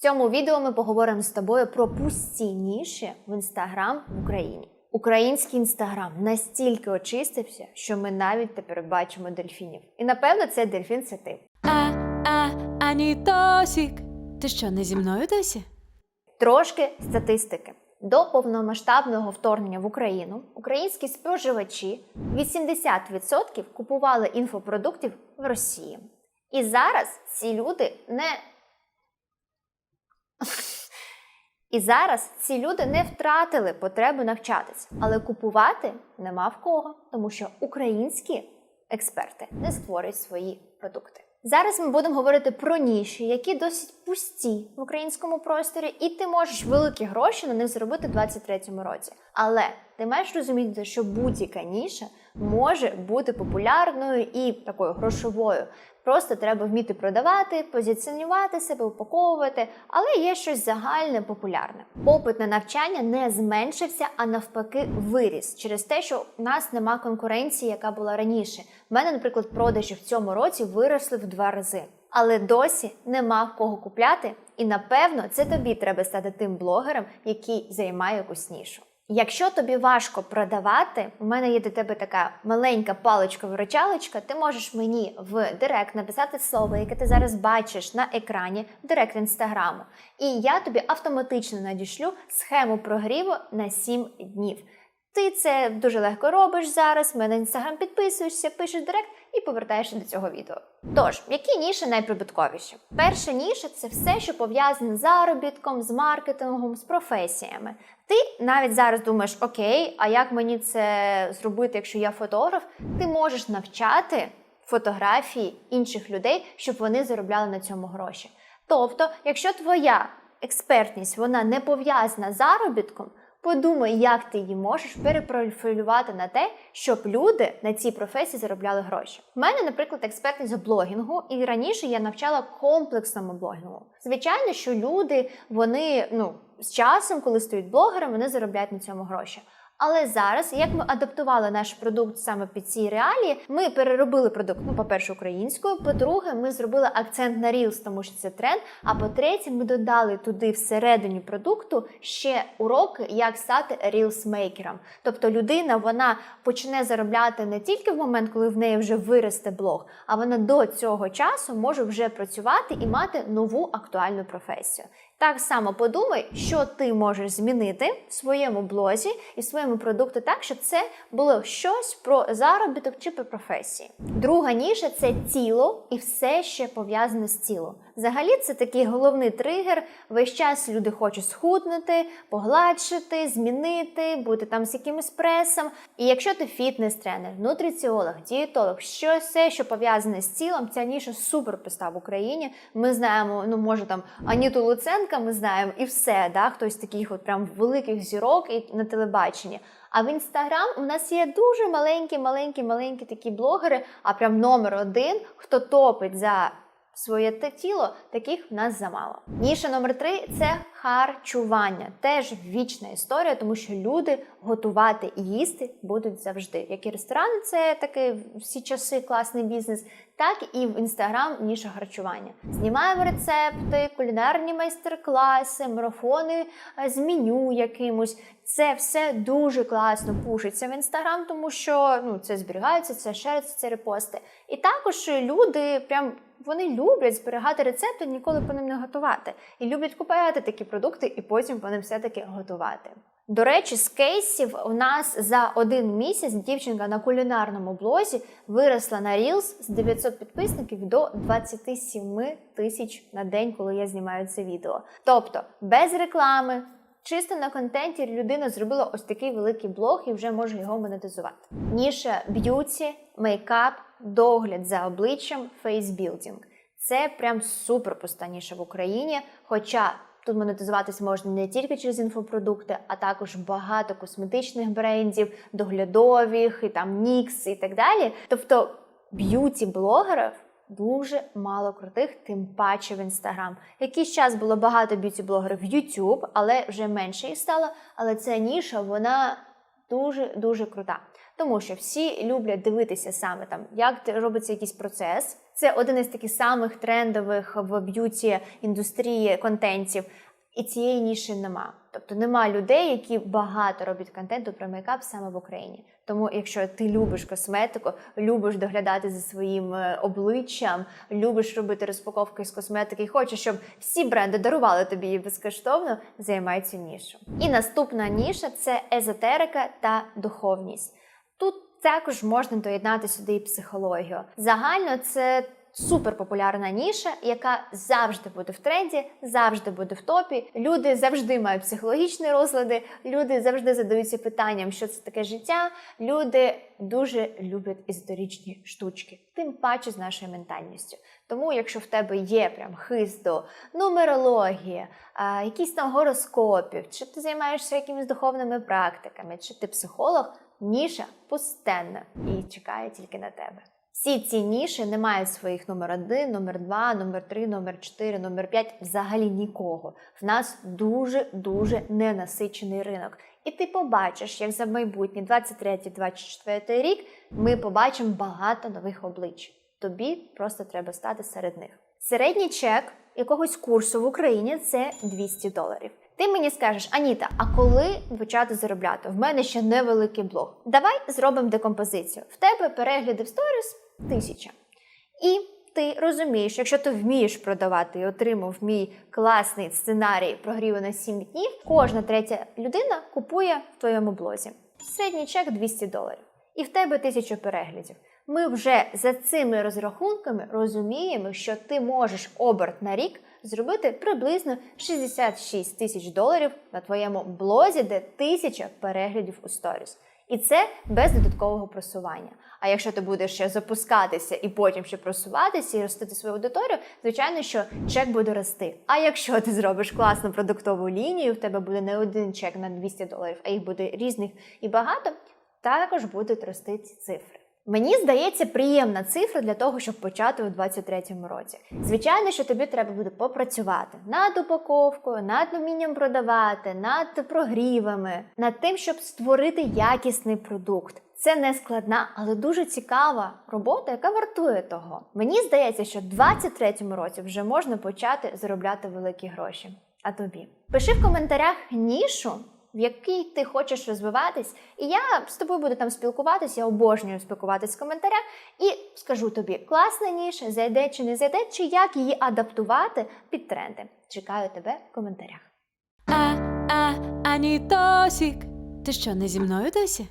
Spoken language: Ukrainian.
В цьому відео ми поговоримо з тобою про пусті ніші в інстаграм в Україні. Український інстаграм настільки очистився, що ми навіть тепер бачимо дельфінів. І напевно це дельфін це ти. А, а, Анітосік. Ти що, не зі мною досі? Трошки статистики. До повномасштабного вторгнення в Україну українські споживачі 80% купували інфопродуктів в Росії. І зараз ці люди не. І зараз ці люди не втратили потребу навчатися, але купувати нема в кого, тому що українські експерти не створюють свої продукти. Зараз ми будемо говорити про ніші, які досить пусті в українському просторі, і ти можеш великі гроші на них заробити в 2023 році. Але ти маєш розуміти, що будь-яка ніша може бути популярною і такою грошовою. Просто треба вміти продавати, позиціонувати себе, упаковувати, але є щось загальне популярне. Попит на навчання не зменшився, а навпаки, виріс через те, що в нас нема конкуренції, яка була раніше. У мене, наприклад, продажі в цьому році виросли в два рази. Але досі нема в кого купляти, і напевно це тобі треба стати тим блогером, який займає якусь нішу. Якщо тобі важко продавати, у мене є до тебе така маленька паличка-виручалочка, ти можеш мені в Директ написати слово, яке ти зараз бачиш на екрані в Директ інстаграму. І я тобі автоматично надішлю схему прогріву на 7 днів. Ти це дуже легко робиш зараз. мене інстаграм підписуєшся, пишеш директ і повертаєшся до цього відео. Тож, які ніші найприбутковіші? Перша ніша це все, що пов'язане з заробітком, з маркетингом, з професіями. Ти навіть зараз думаєш, окей, а як мені це зробити, якщо я фотограф? Ти можеш навчати фотографії інших людей, щоб вони заробляли на цьому гроші. Тобто, якщо твоя експертність вона не пов'язана з заробітком, Подумай, як ти її можеш перепрофілювати на те, щоб люди на цій професії заробляли гроші. У мене, наприклад, експертність блогінгу, і раніше я навчала комплексному блогінгу. Звичайно, що люди вони ну з часом, коли стають блогерами, вони заробляють на цьому гроші. Але зараз, як ми адаптували наш продукт саме під ці реалії, ми переробили продукт, ну, по-перше, українською. По-друге, ми зробили акцент на Reels, тому що це тренд. А по-третє, ми додали туди всередині продукту ще уроки, як стати рілсмейкером. Тобто людина вона почне заробляти не тільки в момент, коли в неї вже виросте блог, а вона до цього часу може вже працювати і мати нову актуальну професію. Так само подумай, що ти можеш змінити в своєму блозі і в своєму продукті так, щоб це було щось про заробіток чи про професії. Друга ніша це тіло і все ще пов'язане з тілом. Взагалі, це такий головний тригер. Весь час люди хочуть схуднути, погладшити, змінити, бути там з якимось пресом. І якщо ти фітнес-тренер, нутриціолог, дієтолог, що все, що пов'язане з тілом, ця ніша супер проста в Україні. Ми знаємо, ну може там Аніту Луценка, ми знаємо і все, да, хтось таких от прям великих зірок і на телебаченні. А в інстаграм у нас є дуже маленькі, маленькі, маленькі такі блогери, а прям номер один, хто топить за своє тіло, таких в нас замало. Ніша номер три це харчування. Теж вічна історія, тому що люди готувати і їсти будуть завжди. Як і ресторани, це такий всі часи класний бізнес, так і в інстаграм ніша харчування. Знімаємо рецепти, кулінарні майстер-класи, марафони з меню якимось. Це все дуже класно пушиться в інстаграм, тому що ну це зберігається, це шериться, це репости. І також люди прям. Вони люблять зберігати рецепти, ніколи по ним не готувати. І люблять купувати такі продукти і потім по ним все-таки готувати. До речі, з кейсів у нас за один місяць дівчинка на кулінарному блозі виросла на Reels з 900 підписників до 27 тисяч на день, коли я знімаю це відео. Тобто без реклами. Чисто на контенті людина зробила ось такий великий блог і вже може його монетизувати. Ніша б'юті, мейкап, догляд за обличчям, фейсбілдинг. Це прям супер пуста ніша в Україні. Хоча тут монетизуватись можна не тільки через інфопродукти, а також багато косметичних брендів, доглядових, і там Нікс і так далі. Тобто б'юті-блогерів дуже мало крутих, тим паче в інстаграм. Якийсь час було багато б'юті-блогерів в YouTube, але вже менше їх стало. Але ця ніша, вона дуже дуже крута. Тому що всі люблять дивитися саме там, як робиться якийсь процес. Це один із таких самих трендових в б'юті індустрії контентів. І цієї ніші нема. Тобто нема людей, які багато роблять контенту про мейкап саме в Україні. Тому, якщо ти любиш косметику, любиш доглядати за своїм е, обличчям, любиш робити розпаковки з косметики і хочеш, щоб всі бренди дарували тобі її безкоштовно, займай цю нішу. І наступна ніша це езотерика та духовність. Тут також можна доєднати сюди і психологію. Загально це супер популярна ніша, яка завжди буде в тренді, завжди буде в топі. Люди завжди мають психологічні розлади, люди завжди задаються питанням, що це таке життя. Люди дуже люблять езотеричні штучки, тим паче з нашою ментальністю. Тому, якщо в тебе є прям хист до нумерології, а, якісь там гороскопів, чи ти займаєшся якимись духовними практиками, чи ти психолог, ніша пустенна і чекає тільки на тебе. Всі ці ніші не мають своїх номер 1, номер 2, номер 3, номер 4, номер 5, взагалі нікого. В нас дуже дуже ненасичений ринок. І ти побачиш, як за майбутній 23-24 рік ми побачимо багато нових облич. Тобі просто треба стати серед них. Середній чек якогось курсу в Україні це 200 доларів. Ти мені скажеш, Аніта, а коли почати заробляти? В мене ще невеликий блог. Давай зробимо декомпозицію. В тебе перегляди в сторіс тисяча. І ти розумієш, якщо ти вмієш продавати і отримав мій класний сценарій прогріву на 7 днів, кожна третя людина купує в твоєму блозі. Середній чек 200 доларів. І в тебе тисячу переглядів. Ми вже за цими розрахунками розуміємо, що ти можеш оберт на рік зробити приблизно 66 тисяч доларів на твоєму блозі, де тисяча переглядів у сторіс. І це без додаткового просування. А якщо ти будеш ще запускатися і потім ще просуватися і ростити свою аудиторію, звичайно, що чек буде рости. А якщо ти зробиш класну продуктову лінію, в тебе буде не один чек на 200 доларів, а їх буде різних і багато, також будуть рости ці цифри. Мені здається, приємна цифра для того, щоб почати у 2023 році. Звичайно, що тобі треба буде попрацювати над упаковкою, над вмінням продавати, над прогрівами, над тим, щоб створити якісний продукт. Це не складна, але дуже цікава робота, яка вартує того. Мені здається, що в 2023 році вже можна почати заробляти великі гроші. А тобі пиши в коментарях нішу, в якій ти хочеш розвиватись, і я з тобою буду там спілкуватися. Я обожнюю спілкуватись в коментарях і скажу тобі, класна ніша, зайде чи не зайде, чи як її адаптувати під тренди. Чекаю тебе в коментарях. А, а, Анітосік. Ти що, не зі мною досі?